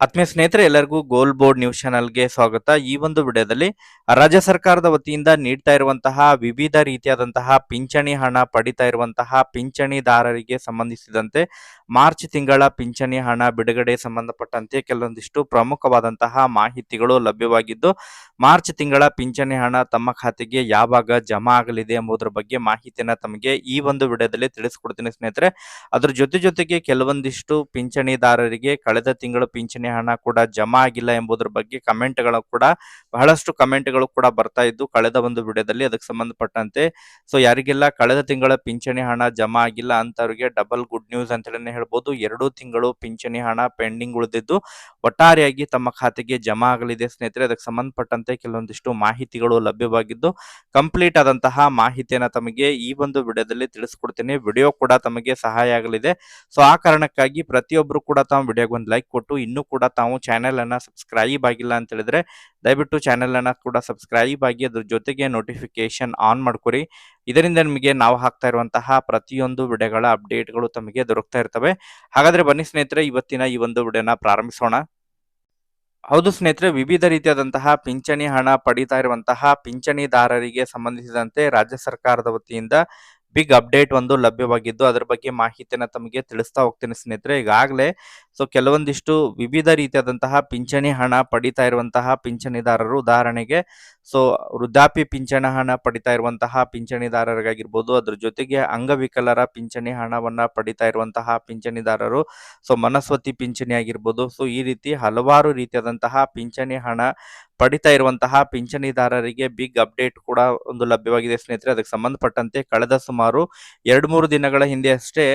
ಆತ್ಮೀಯ ಸ್ನೇಹಿತರೆ, ಎಲ್ಲರಿಗೂ ಗೋಲ್ ಬೋರ್ಡ್ ನ್ಯೂಸ್ ಚಾನಲ್ಗೆ ಸ್ವಾಗತ. ಈ ಒಂದು ವಿಡಿಯೋದಲ್ಲಿ ರಾಜ್ಯ ಸರ್ಕಾರದ ವತಿಯಿಂದ ನೀಡ್ತಾ ಇರುವಂತಹ ವಿವಿಧ ರೀತಿಯಾದಂತಹ ಪಿಂಚಣಿ ಹಣ ಪಡಿತಾ ಇರುವಂತಹ ಪಿಂಚಣಿದಾರರಿಗೆ ಸಂಬಂಧಿಸಿದಂತೆ ಮಾರ್ಚ್ ತಿಂಗಳ ಪಿಂಚಣಿ ಹಣ ಬಿಡುಗಡೆ ಸಂಬಂಧಪಟ್ಟಂತೆ ಕೆಲವೊಂದಿಷ್ಟು ಪ್ರಮುಖವಾದಂತಹ ಮಾಹಿತಿಗಳು ಲಭ್ಯವಾಗಿದ್ದು, ಮಾರ್ಚ್ ತಿಂಗಳ ಪಿಂಚಣಿ ಹಣ ತಮ್ಮ ಖಾತೆಗೆ ಯಾವಾಗ ಜಮಾ ಆಗಲಿದೆ ಎಂಬುದರ ಬಗ್ಗೆ ಮಾಹಿತಿಯನ್ನ ತಮಗೆ ಈ ಒಂದು ವಿಡಿಯೋದಲ್ಲಿ ತಿಳಿಸ್ಕೊಡ್ತೀನಿ ಸ್ನೇಹಿತರೆ. ಅದ್ರ ಜೊತೆ ಜೊತೆಗೆ ಕೆಲವೊಂದಿಷ್ಟು ಪಿಂಚಣಿದಾರರಿಗೆ ಕಳೆದ ತಿಂಗಳು ಪಿಂಚಣಿ ಹಣ ಕೂಡ ಜಮಾ ಆಗಿಲ್ಲ ಎಂಬುದರ ಬಗ್ಗೆ ಕಮೆಂಟ್ಗಳು ಕೂಡ, ಬಹಳಷ್ಟು ಕಮೆಂಟ್ಗಳು ಕೂಡ ಬರ್ತಾ ಇದ್ದು ಕಳೆದ ಒಂದು ವಿಡಿಯೋದಲ್ಲಿ ಅದಕ್ಕೆ ಸಂಬಂಧಪಟ್ಟಂತೆ. ಸೊ, ಯಾರಿಗೆಲ್ಲ ಕಳೆದ ತಿಂಗಳ ಪಿಂಚಣಿ ಹಣ ಜಮಾ ಆಗಿಲ್ಲ ಅಂತವರಿಗೆ ಡಬಲ್ ಗುಡ್ ನ್ಯೂಸ್ ಅಂತ ಹೇಳ್ಬೋದು. ಎರಡು ತಿಂಗಳು ಪಿಂಚಣಿ ಹಣ ಪೆಂಡಿಂಗ್ ಉಳಿದಿದ್ದು, ಒಟ್ಟಾರೆಯಾಗಿ ತಮ್ಮ ಖಾತೆಗೆ ಜಮಾ ಆಗಲಿದೆ ಸ್ನೇಹಿತರೆ. ಅದಕ್ಕೆ ಸಂಬಂಧಪಟ್ಟಂತೆ ಕೆಲವೊಂದಿಷ್ಟು ಮಾಹಿತಿಗಳು ಲಭ್ಯವಾಗಿದ್ದು, ಕಂಪ್ಲೀಟ್ ಆದಂತಹ ಮಾಹಿತಿಯನ್ನ ತಮಗೆ ಈ ಒಂದು ವಿಡಿಯೋದಲ್ಲಿ ತಿಳಿಸ್ಕೊಡ್ತೀನಿ. ವಿಡಿಯೋ ಕೂಡ ತಮಗೆ ಸಹಾಯ ಆಗಲಿದೆ. ಸೊ, ಆ ಕಾರಣಕ್ಕಾಗಿ ಪ್ರತಿಯೊಬ್ಬರು ಕೂಡ ತಮ್ಮ ವಿಡಿಯೋಗೆ ಒಂದು ಲೈಕ್ ಕೊಟ್ಟು ಇನ್ನೂ ಕೂಡ ತಾವು ಚಾನೆಲ್ ಅನ್ನ ಸಬ್ಸ್ಕ್ರೈಬ್ ಆಗಿಲ್ಲ ಅಂತ ಹೇಳಿದ್ರೆ, ದಯವಿಟ್ಟು ಚಾನೆಲ್ ಅನ್ನ ಕೂಡ ಸಬ್ಸ್ಕ್ರೈಬ್ ಆಗಿ ಅದ್ರ ಜೊತೆಗೆ ನೋಟಿಫಿಕೇಶನ್ ಆನ್ ಮಾಡ್ಕೊರಿ. ಇದರಿಂದ ನಿಮಗೆ ನಾವು ಹಾಕ್ತಾ ಇರುವಂತಹ ಪ್ರತಿಯೊಂದು ವಿಡಿಯೋಗಳ ಅಪ್ಡೇಟ್ಗಳು ತಮಗೆ ದೊರಕ್ತಾ ಇರ್ತವೆ. ಹಾಗಾದ್ರೆ ಬನ್ನಿ ಸ್ನೇಹಿತರೆ, ಇವತ್ತಿನ ಈ ಒಂದು ವಿಡಿಯೋನ ಪ್ರಾರಂಭಿಸೋಣ. ಹೌದು ಸ್ನೇಹಿತರೆ, ವಿವಿಧ ರೀತಿಯಾದಂತಹ ಪಿಂಚಣಿ ಹಣ ಪಡಿತಾ ಇರುವಂತಹ ಪಿಂಚಣಿದಾರರಿಗೆ ಸಂಬಂಧಿಸಿದಂತೆ ರಾಜ್ಯ ಸರ್ಕಾರದ ವತಿಯಿಂದ ಬಿಗ್ ಅಪ್ಡೇಟ್ ಒಂದು ಲಭ್ಯವಾಗಿದ್ದು, ಅದರ ಬಗ್ಗೆ ಮಾಹಿತಿಯನ್ನು ತಮಗೆ ತಿಳಿಸ್ತಾ ಹೋಗ್ತೀನಿ ಸ್ನೇಹಿತರೆ. ಈಗಾಗಲೇ ಸೊ ಕೆಲವೊಂದಿಷ್ಟು ವಿವಿಧ ರೀತಿಯಾದಂತಹ ಪಿಂಚಣಿ ಹಣ ಪಡಿತಾ ಇರುವಂತಹ ಪಿಂಚಣಿದಾರರು ಉದಾಹರಣೆಗೆ ಸೊ ವೃದ್ಧಾಪಿ ಪಿಂಚಣಿ ಹಣ ಪಡಿತಾ ಇರುವಂತಹ ಪಿಂಚಣಿದಾರರಿಗಾಗಿರ್ಬೋದು, ಅದ್ರ ಜೊತೆಗೆ ಅಂಗವಿಕಲರ ಪಿಂಚಣಿ ಹಣವನ್ನ ಪಡಿತಾ ಇರುವಂತಹ ಪಿಂಚಣಿದಾರರು ಸೊ ಮನಸ್ವತಿ ಪಿಂಚಣಿ ಆಗಿರ್ಬೋದು ಸೊ ಈ ರೀತಿ ಹಲವಾರು ರೀತಿಯಾದಂತಹ ಪಿಂಚಣಿ ಹಣ ಪಡಿತಾ ಇರುವಂತಹ ಪಿಂಚಣಿದಾರರಿಗೆ ಬಿಗ್ ಅಪ್ಡೇಟ್ ಕೂಡ ಒಂದು ಲಭ್ಯವಾಗಿದೆ ಸ್ನೇಹಿತರೆ. ಅದಕ್ಕೆ ಸಂಬಂಧಪಟ್ಟಂತೆ ಕಳೆದ ಸುಮಾರು ಎರಡು ಮೂರು ದಿನಗಳ ಹಿಂದೆ ಅಷ್ಟೇ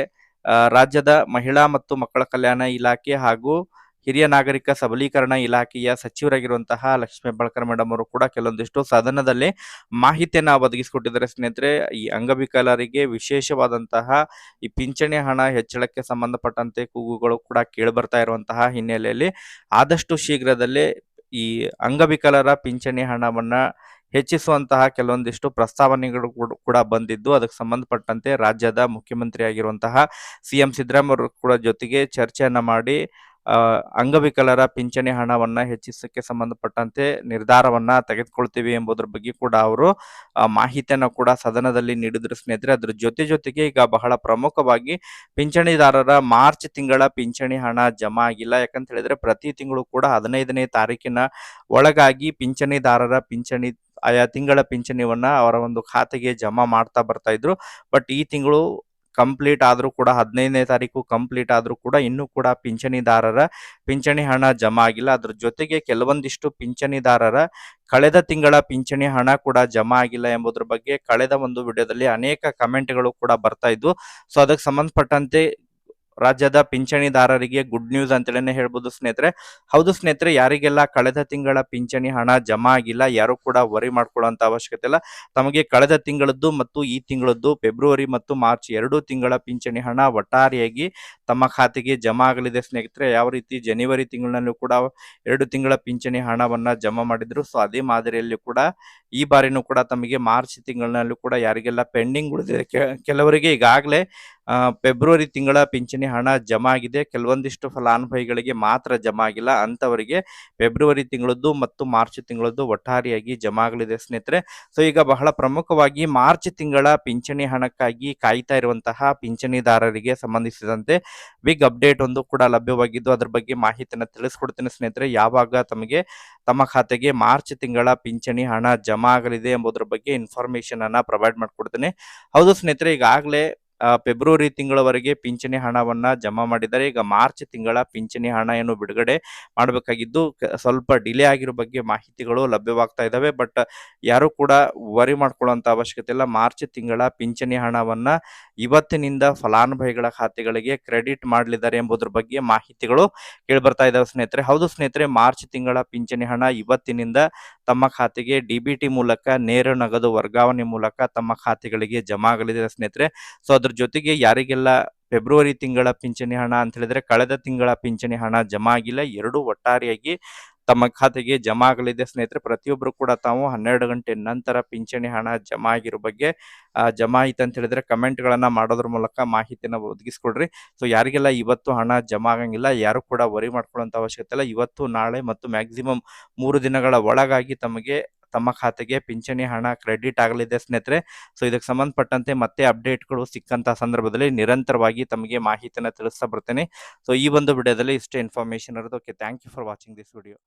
ರಾಜ್ಯದ ಮಹಿಳಾ ಮತ್ತು ಮಕ್ಕಳ ಕಲ್ಯಾಣ ಇಲಾಖೆ ಹಾಗೂ ಹಿರಿಯ ನಾಗರಿಕ ಸಬಲೀಕರಣ ಇಲಾಖೆಯ ಸಚಿವರಾಗಿರುವಂತಹ ಲಕ್ಷ್ಮೀ ಹೆಬ್ಬಾಳ್ಕರ್ ಮೇಡಮ್ ಅವರು ಕೂಡ ಕೆಲವೊಂದಿಷ್ಟು ಸದನದಲ್ಲಿ ಮಾಹಿತಿಯನ್ನು ಒದಗಿಸಿಕೊಟ್ಟಿದ್ದಾರೆ. ಸ್ನೇಹಿತರೆ, ಈ ಅಂಗವಿಕಲರಿಗೆ ವಿಶೇಷವಾದಂತಹ ಈ ಪಿಂಚಣಿ ಹಣ ಹೆಚ್ಚಳಕ್ಕೆ ಸಂಬಂಧಪಟ್ಟಂತೆ ಕೂಗುಗಳು ಕೂಡ ಕೇಳಿ ಬರ್ತಾ ಇರುವಂತಹ ಹಿನ್ನೆಲೆಯಲ್ಲಿ ಆದಷ್ಟು ಶೀಘ್ರದಲ್ಲೇ ಈ ಅಂಗವಿಕಲರ ಪಿಂಚಣಿ ಹಣವನ್ನ ಹೆಚ್ಚಿಸುವಂತಹ ಕೆಲವೊಂದಿಷ್ಟು ಪ್ರಸ್ತಾವನೆಗಳು ಕೂಡ- ಬಂದಿದ್ದು. ಅದಕ್ಕೆ ಸಂಬಂಧಪಟ್ಟಂತೆ ರಾಜ್ಯದ ಮುಖ್ಯಮಂತ್ರಿ ಆಗಿರುವಂತಹ ಸಿ ಎಂ ಸಿದ್ದರಾಮಯ್ಯ ಕೂಡ ಜೊತೆಗೆ ಚರ್ಚೆಯನ್ನ ಮಾಡಿ ಅಂಗವಿಕಲರ ಪಿಂಚಣಿ ಹಣವನ್ನ ಹೆಚ್ಚಿಸಕ್ಕೆ ಸಂಬಂಧಪಟ್ಟಂತೆ ನಿರ್ಧಾರವನ್ನ ತೆಗೆದುಕೊಳ್ತೀವಿ ಎಂಬುದರ ಬಗ್ಗೆ ಕೂಡ ಅವರು ಮಾಹಿತಿಯನ್ನ ಕೂಡ ಸದನದಲ್ಲಿ ನೀಡಿದ್ರು. ಸ್ನೇಹಿತರೆ, ಅದ್ರ ಜೊತೆ ಜೊತೆಗೆ ಈಗ ಬಹಳ ಪ್ರಮುಖವಾಗಿ ಪಿಂಚಣಿದಾರರ ಮಾರ್ಚ್ ತಿಂಗಳ ಪಿಂಚಣಿ ಹಣ ಜಮಾ ಆಗಿಲ್ಲ. ಯಾಕಂತ ಹೇಳಿದ್ರೆ ಪ್ರತಿ ತಿಂಗಳು ಕೂಡ ಹದಿನೈದನೇ ತಾರೀಕಿನ ಒಳಗಾಗಿ ಪಿಂಚಣಿದಾರರ ಪಿಂಚಣಿ ಆಯಾ ತಿಂಗಳ ಪಿಂಚಣಿಯನ್ನ ಅವರ ಒಂದು ಖಾತೆಗೆ ಜಮಾ ಮಾಡ್ತಾ ಬರ್ತಾ ಇದ್ರು. ಬಟ್ ಈ ತಿಂಗಳು ಕಂಪ್ಲೀಟ್ ಆದರೂ ಕೂಡ ಹದಿನೈದನೇ ತಾರೀಕು ಕಂಪ್ಲೀಟ್ ಆದರೂ ಕೂಡ ಇನ್ನೂ ಕೂಡ ಪಿಂಚಣಿದಾರರ ಪಿಂಚಣಿ ಹಣ ಜಮಾ ಆಗಿಲ್ಲ. ಅದ್ರ ಜೊತೆಗೆ ಕೆಲವೊಂದಿಷ್ಟು ಪಿಂಚಣಿದಾರರ ಕಳೆದ ತಿಂಗಳ ಪಿಂಚಣಿ ಹಣ ಕೂಡ ಜಮಾ ಆಗಿಲ್ಲ ಎಂಬುದ್ರ ಬಗ್ಗೆ ಕಳೆದ ಒಂದು ವಿಡಿಯೋದಲ್ಲಿ ಅನೇಕ ಕಮೆಂಟ್ಗಳು ಕೂಡ ಬರ್ತಾ ಇದ್ವು. ಸೊ ಅದಕ್ಕೆ ಸಂಬಂಧಪಟ್ಟಂತೆ ರಾಜ್ಯದ ಪಿಂಚಣಿದಾರರಿಗೆ ಗುಡ್ ನ್ಯೂಸ್ ಅಂತೇಳಿ ಹೇಳ್ಬೋದು ಸ್ನೇಹಿತರೆ. ಹೌದು ಸ್ನೇಹಿತರೆ, ಯಾರಿಗೆಲ್ಲ ಕಳೆದ ತಿಂಗಳ ಪಿಂಚಣಿ ಹಣ ಜಮಾ ಆಗಿಲ್ಲ, ಯಾರು ಕೂಡ ವರಿ ಮಾಡ್ಕೊಳ್ಳುವಂತ ಅವಶ್ಯಕತೆ ಇಲ್ಲ. ತಮಗೆ ಕಳೆದ ತಿಂಗಳದ್ದು ಮತ್ತು ಈ ತಿಂಗಳದ್ದು ಫೆಬ್ರವರಿ ಮತ್ತು ಮಾರ್ಚ್ ಎರಡು ತಿಂಗಳ ಪಿಂಚಣಿ ಹಣ ಒಟ್ಟಾರೆಯಾಗಿ ತಮ್ಮ ಖಾತೆಗೆ ಜಮಾ ಆಗಲಿದೆ ಸ್ನೇಹಿತರೆ. ಯಾವ ರೀತಿ ಜನವರಿ ತಿಂಗಳಿನಲ್ಲೂ ಕೂಡ ಎರಡು ತಿಂಗಳ ಪಿಂಚಣಿ ಹಣವನ್ನ ಜಮಾ ಮಾಡಿದ್ರು. ಸೊ ಅದೇ ಮಾದರಿಯಲ್ಲಿ ಕೂಡ ಈ ಬಾರಿನೂ ಕೂಡ ತಮಗೆ ಮಾರ್ಚ್ ತಿಂಗಳಿನಲ್ಲೂ ಕೂಡ ಯಾರಿಗೆಲ್ಲ ಪೆಂಡಿಂಗ್ ಉಳಿದಿದೆ ಕೆಲವರಿಗೆ ಈಗಾಗಲೇ ಫೆಬ್ರವರಿ ತಿಂಗಳ ಪಿಂಚಣಿ ಹಣ ಜಮಾ ಆಗಿದೆ ಕೆಲವೊಂದಿಷ್ಟು ಫಲಾನುಭವಿಗಳಿಗೆ ಮಾತ್ರ ಜಮಾ ಆಗಿಲ್ಲ ಅಂತವರಿಗೆ ಫೆಬ್ರವರಿ ತಿಂಗಳದ್ದು ಮತ್ತು ಮಾರ್ಚ್ ತಿಂಗಳದ್ದು ಒಟ್ಟಾರೆಯಾಗಿ ಜಮಾ ಆಗಲಿದೆ ಸ್ನೇಹಿತರೆ. ಸೊ, ಈಗ ಬಹಳ ಪ್ರಮುಖವಾಗಿ ಮಾರ್ಚ್ ತಿಂಗಳ ಪಿಂಚಣಿ ಹಣಕ್ಕಾಗಿ ಕಾಯ್ತಾ ಇರುವಂತಹ ಪಿಂಚಣಿದಾರರಿಗೆ ಸಂಬಂಧಿಸಿದಂತೆ ಬಿಗ್ ಅಪ್ಡೇಟ್ ಒಂದು ಕೂಡ ಲಭ್ಯವಾಗಿದ್ದು, ಅದರ ಬಗ್ಗೆ ಮಾಹಿತಿಯನ್ನು ತಿಳಿಸ್ಕೊಡ್ತೇನೆ ಸ್ನೇಹಿತರೆ. ಯಾವಾಗ ತಮಗೆ ತಮ್ಮ ಖಾತೆಗೆ ಮಾರ್ಚ್ ತಿಂಗಳ ಪಿಂಚಣಿ ಹಣ ಜಮಾ ಆಗಲಿದೆ ಎಂಬುದರ ಬಗ್ಗೆ ಇನ್ಫಾರ್ಮೇಶನ್ ಅನ್ನ ಪ್ರೊವೈಡ್ ಮಾಡಿಕೊಡ್ತೇನೆ. ಹೌದು ಸ್ನೇಹಿತರೆ, ಈಗಾಗಲೇ ಫೆಬ್ರವರಿ ತಿಂಗಳವರೆಗೆ ಪಿಂಚಣಿ ಹಣವನ್ನ ಜಮಾ ಮಾಡಿದ್ದಾರೆ. ಈಗ ಮಾರ್ಚ್ ತಿಂಗಳ ಪಿಂಚಣಿ ಹಣ ಏನು ಬಿಡುಗಡೆ ಮಾಡಬೇಕಾಗಿದ್ದು ಸ್ವಲ್ಪ ಡಿಲೇ ಆಗಿರೋ ಬಗ್ಗೆ ಮಾಹಿತಿಗಳು ಲಭ್ಯವಾಗ್ತಾ ಇದ್ದಾವೆ ಬಟ್ ಯಾರು ಕೂಡ ವರಿ ಮಾಡ್ಕೊಳ್ಳುವಂತ ಅವಶ್ಯಕತೆ ಇಲ್ಲ. ಮಾರ್ಚ್ ತಿಂಗಳ ಪಿಂಚಣಿ ಹಣವನ್ನ ಇವತ್ತಿನಿಂದ ಫಲಾನುಭವಿಗಳ ಖಾತೆಗಳಿಗೆ ಕ್ರೆಡಿಟ್ ಮಾಡಲಿದ್ದಾರೆ ಎಂಬುದರ ಬಗ್ಗೆ ಮಾಹಿತಿಗಳು ಕೇಳಿ ಬರ್ತಾ ಇದಾವೆ ಸ್ನೇಹಿತರೆ. ಹೌದು ಸ್ನೇಹಿತರೆ, ಮಾರ್ಚ್ ತಿಂಗಳ ಪಿಂಚಣಿ ಹಣ ಇವತ್ತಿನಿಂದ ತಮ್ಮ ಖಾತೆಗೆ ಡಿಬಿಟಿ ಮೂಲಕ, ನೇರ ನಗದು ವರ್ಗಾವಣೆ ಮೂಲಕ ತಮ್ಮ ಖಾತೆಗಳಿಗೆ ಜಮಾ ಆಗಲಿದೆ ಸ್ನೇಹಿತರೆ. ಸೊ ಜೊತೆಗೆ ಯಾರಿಗೆಲ್ಲ ಫೆಬ್ರವರಿ ತಿಂಗಳ ಪಿಂಚಣಿ ಹಣ ಅಂತ ಹೇಳಿದ್ರೆ ಕಳೆದ ತಿಂಗಳ ಪಿಂಚಣಿ ಹಣ ಜಮಾ ಆಗಿಲ್ಲ, ಎರಡು ಒಟ್ಟಾರೆಯಾಗಿ ತಮ್ಮ ಖಾತೆಗೆ ಜಮಾ ಆಗಲಿದೆ. ಸ್ನೇಹಿತರೆ ಪ್ರತಿಯೊಬ್ಬರು ಕೂಡ ತಾವು ಹನ್ನೆರಡು ಗಂಟೆ ನಂತರ ಪಿಂಚಣಿ ಹಣ ಜಮಾ ಆಗಿರೋ ಬಗ್ಗೆ ಜಮಾ ಆಯ್ತು ಅಂತ ಹೇಳಿದ್ರೆ ಕಮೆಂಟ್ಗಳನ್ನ ಮಾಡೋದ್ರ ಮೂಲಕ ಮಾಹಿತಿನ ಒದಗಿಸ್ಕೊಡ್ರಿ. ಸೊ, ಯಾರಿಗೆಲ್ಲ ಇವತ್ತು ಹಣ ಜಮಾ ಆಗಂಗಿಲ್ಲ, ಯಾರು ಕೂಡ ವರಿ ಮಾಡ್ಕೊಳ್ಳೋಂಥ ಅವಶ್ಯಕತೆ ಇಲ್ಲ. ಇವತ್ತು, ನಾಳೆ ಮತ್ತು ಮ್ಯಾಕ್ಸಿಮಮ್ ಮೂರು ದಿನಗಳ ಒಳಗಾಗಿ ತಮಗೆ ತಮ್ಮ ಖಾತೆಗೆ ಪಿಂಚಣಿ, ಹಣ, ಕ್ರೆಡಿಟ್ ಆಗಲಿದೆ ಸ್ನೇಹಿತರೆ. ಸೊ ಇದಕ್ಕೆ ಸಂಬಂಧಪಟ್ಟಂತೆ ಮತ್ತೆ ಅಪ್ಡೇಟ್ಗಳು ಸಿಕ್ಕಂತಹ ಸಂದರ್ಭದಲ್ಲಿ ನಿರಂತರವಾಗಿ ತಮಗೆ ಮಾಹಿತಿಯನ್ನು ತಿಳಿಸ್ತಾ ಬರ್ತೇನೆ. ಸೊ ಈ ಒಂದು ವಿಡಿಯೋದಲ್ಲಿ ಇಷ್ಟೇ ಇನ್ಫಾರ್ಮೇಶನ್ ಇರೋದು. Okay thank you for watching this video